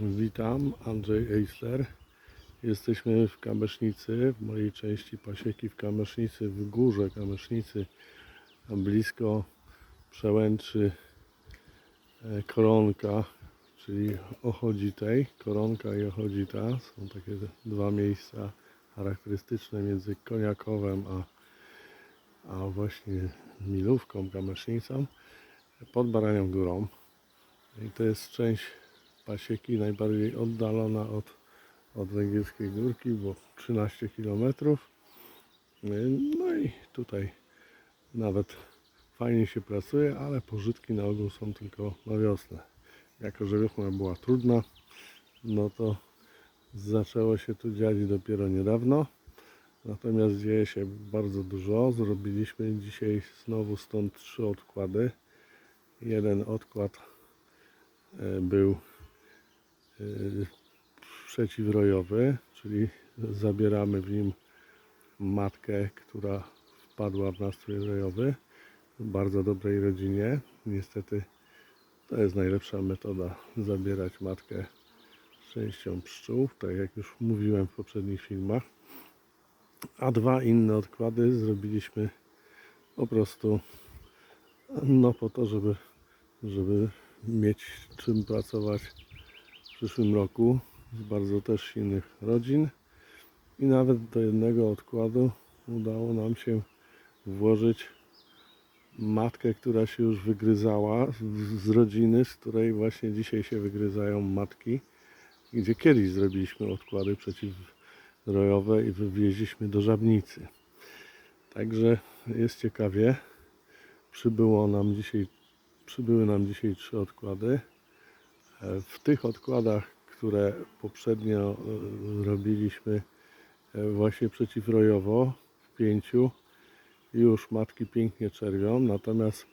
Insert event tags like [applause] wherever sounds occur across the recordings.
Witam, Andrzej Eisler. Jesteśmy w Kamesznicy, w mojej części pasieki w Kamesznicy, w górze Kamesznicy, blisko przełęczy e, Koronka, czyli Ochodzitej. Koronka i Ochodzita są takie dwa miejsca charakterystyczne między Koniakowem a, a właśnie Milówką, Kamesznicą, pod Baranią Górą. I to jest część pasieki najbardziej oddalona od, od Węgierskiej Górki, bo 13 km. No i tutaj nawet fajnie się pracuje, ale pożytki na ogół są tylko na wiosnę. Jako, że wiosna była trudna, no to zaczęło się tu dziać dopiero niedawno. Natomiast dzieje się bardzo dużo. Zrobiliśmy dzisiaj znowu stąd trzy odkłady. Jeden odkład e, był przeciwrojowy, czyli zabieramy w nim matkę, która wpadła w nastrój rojowy bardzo dobrej rodzinie. Niestety to jest najlepsza metoda zabierać matkę częścią pszczół, tak jak już mówiłem w poprzednich filmach. A dwa inne odkłady zrobiliśmy po prostu no po to, żeby, żeby mieć czym pracować przyszłym roku z bardzo też silnych rodzin i nawet do jednego odkładu udało nam się włożyć matkę, która się już wygryzała z rodziny, z której właśnie dzisiaj się wygryzają matki, gdzie kiedyś zrobiliśmy odkłady przeciwrojowe i wywieźliśmy do Żabnicy. Także jest ciekawie. Przybyło nam dzisiaj, przybyły nam dzisiaj trzy odkłady. W tych odkładach, które poprzednio e, robiliśmy e, właśnie przeciwrojowo w pięciu, już matki pięknie czerwią, natomiast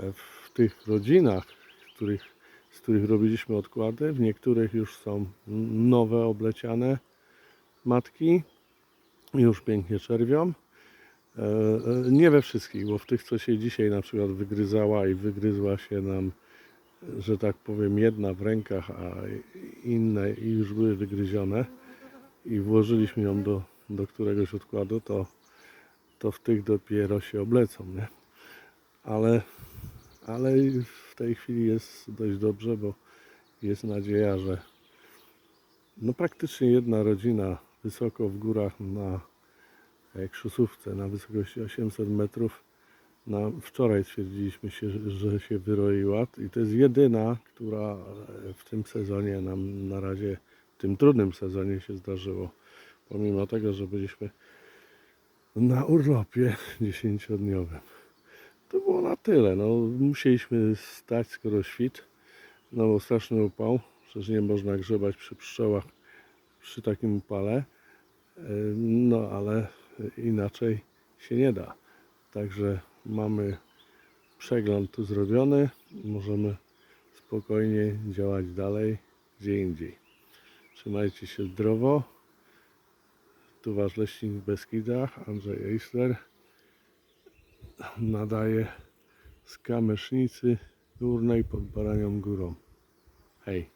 e, w tych rodzinach, których, z których robiliśmy odkłady, w niektórych już są nowe obleciane matki, już pięknie czerwią. Nie we wszystkich, bo w tych, co się dzisiaj na przykład wygryzała i wygryzła się nam, że tak powiem, jedna w rękach, a inne i już były wygryzione i włożyliśmy ją do, do któregoś odkładu, to, to w tych dopiero się oblecą, nie? Ale, ale w tej chwili jest dość dobrze, bo jest nadzieja, że no praktycznie jedna rodzina wysoko w górach na Krzusówce na wysokości 800 metrów. Na, wczoraj stwierdziliśmy się, że- się wyroiła i to jest jedyna, która e, w tym sezonie nam na razie, w tym trudnym sezonie się zdarzyło. Pomimo tego, że byliśmy na urlopie [laughs] dziesięciodniowym. To było na tyle. No, musieliśmy stać skoro świt. No bo straszny upał. Przecież nie można grzebać przy pszczołach przy takim upale. E, No ale inaczej się nie da. Także mamy przegląd tu zrobiony. Możemy spokojnie działać dalej gdzie indziej. Trzymajcie się zdrowo. Tu Wasz leśnik w Beskidach, Andrzej Eisler. Nadaje z Kamesznicy Górnej pod Baranią Górą. Hej.